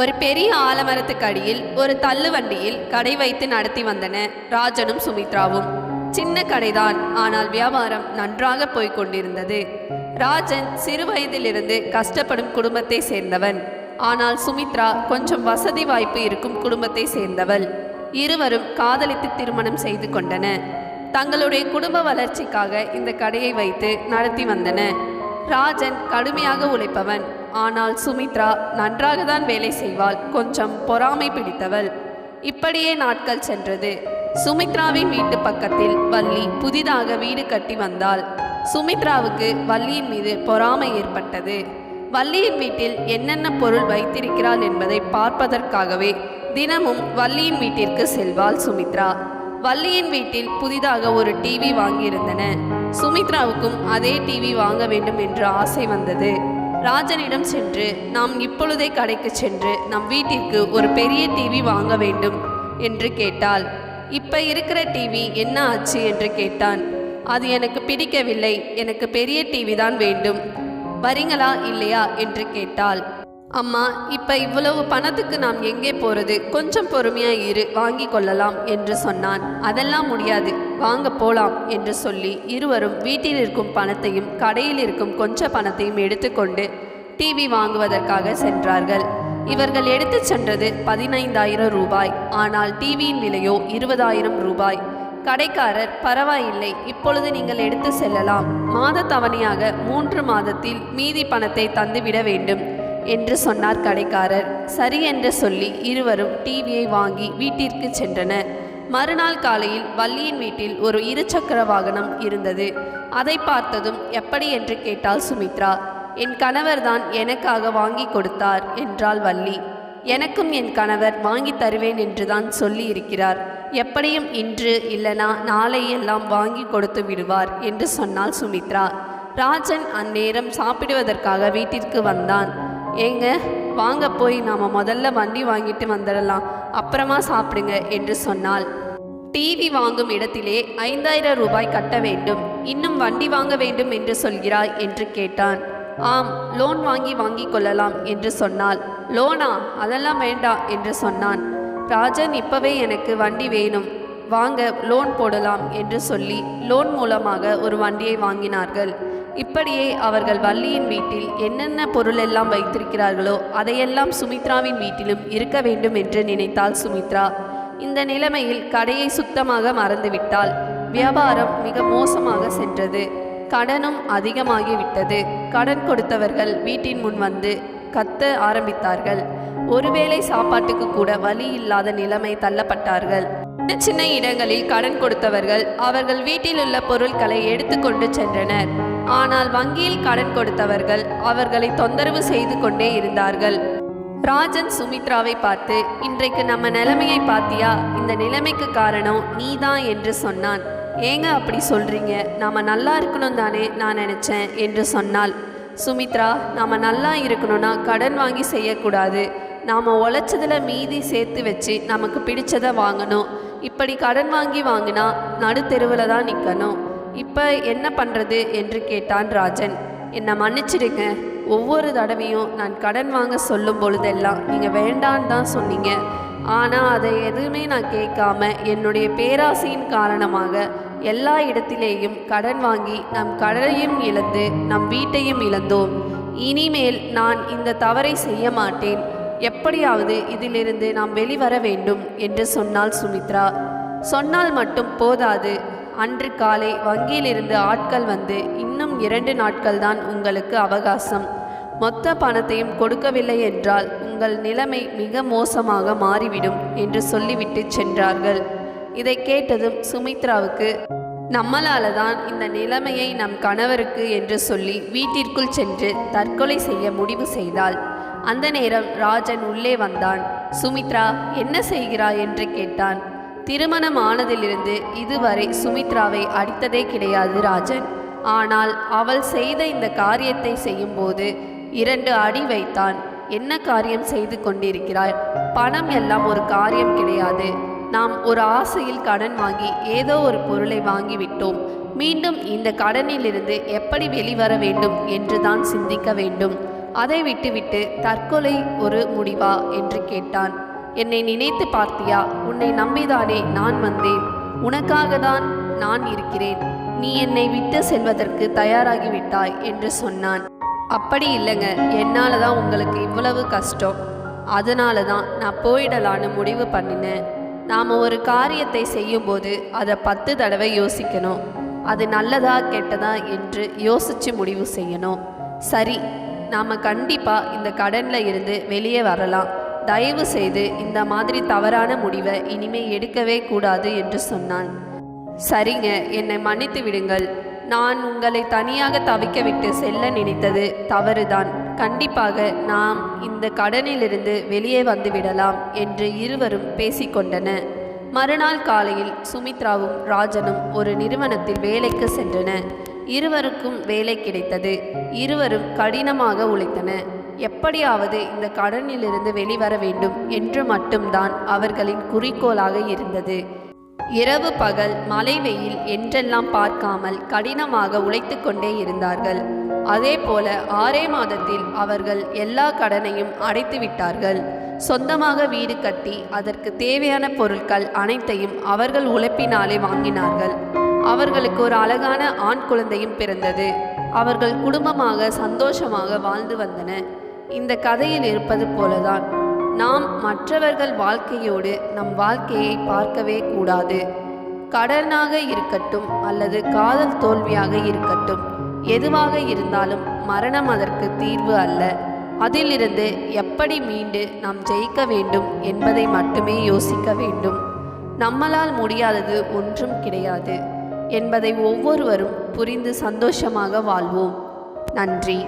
ஒரு பெரிய ஆலமரத்துக்கு அடியில் ஒரு தள்ளுவண்டியில் கடை வைத்து நடத்தி வந்தன ராஜனும் சுமித்ராவும். சின்ன கடைதான் ஆனால் வியாபாரம் நன்றாக போய்க் கொண்டிருந்தது. ராஜன் சிறு வயதிலிருந்து கஷ்டப்படும் குடும்பத்தை சேர்ந்தவன். ஆனால் சுமித்ரா கொஞ்சம் வசதி வாய்ப்பு இருக்கும் குடும்பத்தை சேர்ந்தவள். இருவரும் காதலித்து திருமணம் செய்து கொண்டன தங்களுடைய குடும்ப வளர்ச்சிக்காக இந்த கடையை வைத்து நடத்தி வந்தன ராஜன் கடுமையாக உழைப்பவன். ஆனால் சுமித்ரா நன்றாக தான் வேலை செய்வாள். கொஞ்சம் பொறாமை பிடித்தவள். இப்படியே நாட்கள் சென்றது. சுமித்ராவின் வீட்டு பக்கத்தில் வள்ளி புதிதாக வீடு கட்டி வந்தாள். சுமித்ராவுக்கு வள்ளியின் மீது பொறாமை ஏற்பட்டது. வள்ளியின் வீட்டில் என்னென்ன பொருள் வைத்திருக்கிறாள் என்பதை பார்ப்பதற்காகவே தினமும் வள்ளியின் வீட்டிற்கு செல்வாள் சுமித்ரா. வள்ளியின் வீட்டில் புதிதாக ஒரு டிவி வாங்கியிருந்தன. சுமித்ராவுக்கும் அதே டிவி வாங்க வேண்டும் என்ற ஆசை வந்தது. ராஜனிடம் சென்று நாம் இப்பொழுதே கடைக்கு சென்று நம் வீட்டிற்கு ஒரு பெரிய டிவி வாங்க வேண்டும் என்று கேட்டாள். இப்ப இருக்கிற டிவி என்ன ஆச்சு? என்று கேட்டான். அது எனக்கு பிடிக்கவில்லை. எனக்கு பெரிய டிவி தான் வேண்டும். வரீங்களா? இல்லையா? என்று கேட்டாள். அம்மா இப்ப இவ்வளவு பணத்துக்கு நாம் எங்கே போறது? கொஞ்சம் பொறுமையா இரு வாங்கி கொள்ளலாம் என்று சொன்னான். அதெல்லாம் முடியாது வாங்க போலாம் என்று சொல்லி இருவரும் வீட்டில் இருக்கும் பணத்தையும் கடையில் இருக்கும் கொஞ்ச பணத்தையும் எடுத்துக்கொண்டு டிவி வாங்குவதற்காக சென்றார்கள். இவர்கள் எடுத்துச் சென்றது பதினைந்தாயிரம் ரூபாய். ஆனால் டிவியின் விலையோ இருபதாயிரம் ரூபாய். கடைக்காரர் பரவாயில்லை இப்பொழுது நீங்கள் எடுத்து செல்லலாம். மாத தவணையாக மூன்று மாதத்தில் மீதி பணத்தை தந்துவிட வேண்டும். என்று சொன்னார் கடைக்காரர். சரி என்று சொல்லி இருவரும் டிவியை வாங்கி வீட்டிற்கு சென்றனர். மறுநாள் காலையில் வள்ளியின் வீட்டில் ஒரு இருசக்கர வாகனம் இருந்தது. அதை பார்த்ததும் எப்படி? என்று கேட்டாள் சுமித்ரா. என் கணவர்தான் எனக்காக வாங்கி கொடுத்தார் என்றாள் வள்ளி. எனக்கும் என் கணவர் வாங்கி தருவேன் என்றுதான் சொல்லி இருக்கிறார். எப்படியும் இன்று இல்லனா நாளை எல்லாம் வாங்கி கொடுத்து விடுவார் என்று சொன்னாள் சுமித்ரா. ராஜன் அந்நேரம் சாப்பிடுவதற்காக வீட்டிற்கு வந்தான். ஏங்க வாங்க போய் நாம முதல்ல வண்டி வாங்கிட்டு வந்துடலாம். அப்புறமா சாப்பிடுங்க என்று சொன்னாள். டிவி வாங்கும் இடத்திலே ஐந்தாயிரம் ரூபாய் கட்ட வேண்டும். இன்னும் வண்டி வாங்க வேண்டும் என்று சொல்கிறாய் என்று கேட்டான். ஆம் லோன் வாங்கி வாங்கிக் கொள்ளலாம் என்று சொன்னாள். லோனா அதெல்லாம் வேண்டாம் என்று சொன்னான். ராஜன் இப்பவே எனக்கு வண்டி வேணும். வாங்க லோன் போடலாம் என்று சொல்லி லோன் மூலமாக ஒரு வண்டியை வாங்கினார்கள். இப்படியே அவர்கள் வள்ளியின் வீட்டில் என்னென்ன பொருளெல்லாம் வைத்திருக்கிறார்களோ அதையெல்லாம் சுமித்ராவின் வீட்டிலும் இருக்க வேண்டும் என்று நினைத்தாள் சுமித்ரா. இந்த நிலைமையில் கடையை சுத்தமாக மறந்துவிட்டாள். வியாபாரம் மிக மோசமாக சென்றது. கடனும் அதிகமாகிவிட்டது. கடன் கொடுத்தவர்கள் வீட்டின் முன் வந்து கத்த ஆரம்பித்தார்கள். ஒருவேளை சாப்பாட்டுக்கு கூட வழி இல்லாத நிலைமை தள்ளப்பட்டார்கள். சின்ன சின்ன இடங்களில் கடன் கொடுத்தவர்கள் அவர்கள் வீட்டில் உள்ள பொருட்களை எடுத்துக்கொண்டு சென்றனர். ஆனால் வங்கியில் கடன் கொடுத்தவர்கள் அவர்களை தொந்தரவு செய்து கொண்டே இருந்தார்கள். ராஜன் சுமித்ராவை பார்த்து இன்றைக்கு நம்ம நிலைமையை பார்த்தியா? இந்த நிலைமைக்கு காரணம் நீதான் என்று சொன்னான். ஏங்க அப்படி சொல்றீங்க? நாம நல்லா இருக்கணும் தானே நான் நினைச்சேன் என்று சொன்னாள். சுமித்ரா நாம நல்லா இருக்கணும்னா கடன் வாங்கி செய்யக்கூடாது. நாம் உழைச்சதுல மீதி சேர்த்து வச்சு நமக்கு பிடிச்சதை வாங்கணும். இப்படி கடன் வாங்கி வாங்கினா நடுத்தெருவில் தான் நிற்கணும் இப்போ என்ன பண்ணுறது என்று கேட்டான் ராஜன். என்னை மன்னிச்சிடுங்க. ஒவ்வொரு தடவையும் நான் கடன் வாங்க சொல்லும் பொழுதெல்லாம் நீங்கள் வேண்டான்னு தான் சொன்னீங்க. ஆனால் அதை எதுவுமே நான் கேட்காம என்னுடைய பேராசையின் காரணமாக எல்லா இடத்திலேயும் கடன் வாங்கி நம் கடலையும் இழந்து நம் வீட்டையும் இழந்தோம். இனிமேல் நான் இந்த தவறை செய்ய மாட்டேன். எப்படியாவது இதிலிருந்து நாம் வெளிவர வேண்டும் என்று சொன்னாள் சுமித்ரா. சொன்னால் மட்டும் போதாது. அன்று காலை வங்கியிலிருந்து ஆட்கள் வந்து இன்னும் இரண்டு நாட்கள் தான் உங்களுக்கு அவகாசம். மொத்த பணத்தையும் கொடுக்கவில்லை என்றால் உங்கள் நிலைமை மிக மோசமாக மாறிவிடும் என்று சொல்லிவிட்டு சென்றார்கள். இதை கேட்டதும் சுமித்ராவுக்கு நம்மளால தான் இந்த நிலைமையை நம் கணவருக்கு என்று சொல்லி வீட்டிற்குள் சென்று தற்கொலை செய்ய முடிவு செய்தாள். அந்த நேரம் ராஜன் உள்ளே வந்தான். சுமித்ரா என்ன செய்கிறாய்? என்று கேட்டான். திருமணம் ஆனதிலிருந்து இதுவரை சுமித்ராவை அடித்ததே கிடையாது ராஜன். ஆனால் அவள் செய்த இந்த காரியத்தை செய்யும்போது இரண்டு அடி வைத்தான். என்ன காரியம் செய்து கொண்டிருக்கிறாய் பணம் எல்லாம் ஒரு காரியம் கிடையாது. நாம் ஒரு ஆசையில் கடன் வாங்கி ஏதோ ஒரு பொருளை வாங்கிவிட்டோம். மீண்டும் இந்த கடனிலிருந்து எப்படி வெளிவர வேண்டும் என்று தான் சிந்திக்க வேண்டும். அதை விட்டுவிட்டு தற்கொலை ஒரு முடிவா? என்று கேட்டான். என்னை நினைத்து பார்த்தியா? உன்னை நம்பிதானே நான் வந்தேன். உனக்காக தான் நான் இருக்கிறேன். நீ என்னை விட்டு செல்வதற்கு தயாராகிவிட்டாய் என்று சொன்னான். அப்படி இல்லைங்க. என்னால் தான் உங்களுக்கு இவ்வளவு கஷ்டம். அதனால தான் நான் போயிடலான்னு முடிவு பண்ணினேன். நாம் ஒரு காரியத்தை செய்யும்போது அதை பத்து தடவை யோசிக்கணும். அது நல்லதா கெட்டதா என்று யோசித்து முடிவு செய்யணும். சரி நாம் கண்டிப்பாக இந்த கடனில் இருந்து வெளியே வரலாம். தயவு செய்து இந்த மாதிரி தவறான முடிவை இனிமே எடுக்கவே கூடாது என்று சொன்னான். சரிங்க என்னை மன்னித்து விடுங்கள். நான் உங்களை தனியாக தவிக்க விட்டு செல்ல நினைத்தது தவறுதான். கண்டிப்பாக நாம் இந்த கடனிலிருந்து வெளியே வந்துவிடலாம் என்று இருவரும் பேசிக்கொண்டன மறுநாள் காலையில் சுமித்ராவும் ராஜனும் ஒரு நிறுவனத்தில் வேலைக்கு சென்றன இருவருக்கும் வேலை கிடைத்தது. இருவரும் கடினமாக உழைத்தன எப்படியாவது இந்த கடனிலிருந்து வெளிவர வேண்டும் என்று மட்டும்தான் அவர்களின் குறிக்கோளாக இருந்தது. இரவு பகல் மழை வெயில் என்றெல்லாம் பார்க்காமல் கடினமாக உழைத்து கொண்டே இருந்தார்கள். அதே போல ஆறே மாதத்தில் அவர்கள் எல்லா கடனையும் அடைத்து விட்டார்கள். சொந்தமாக வீடு கட்டி அதற்கு தேவையான பொருட்கள் அனைத்தையும் அவர்கள் உழைப்பினாலே வாங்கினார்கள். அவர்களுக்கு ஒரு அழகான ஆண் குழந்தையும் பிறந்தது. அவர்கள் குடும்பமாக சந்தோஷமாக வாழ்ந்து வந்தன. இந்த கதையில் இருப்பது போலதான். நாம் மற்றவர்கள் வாழ்க்கையோடு நம் வாழ்க்கையை பார்க்கவே கூடாது. கடனாக இருக்கட்டும் அல்லது காதல் தோல்வியாக இருக்கட்டும் எதுவாக இருந்தாலும் மரணம் அதற்கு தீர்வு அல்ல. அதிலிருந்து எப்படி மீண்டு நாம் ஜெயிக்க வேண்டும் என்பதை மட்டுமே யோசிக்க வேண்டும். நம்மளால் முடியாதது ஒன்றும் கிடையாது என்பதை ஒவ்வொருவரும் புரிந்து சந்தோஷமாக வாழ்வோம். நன்றி.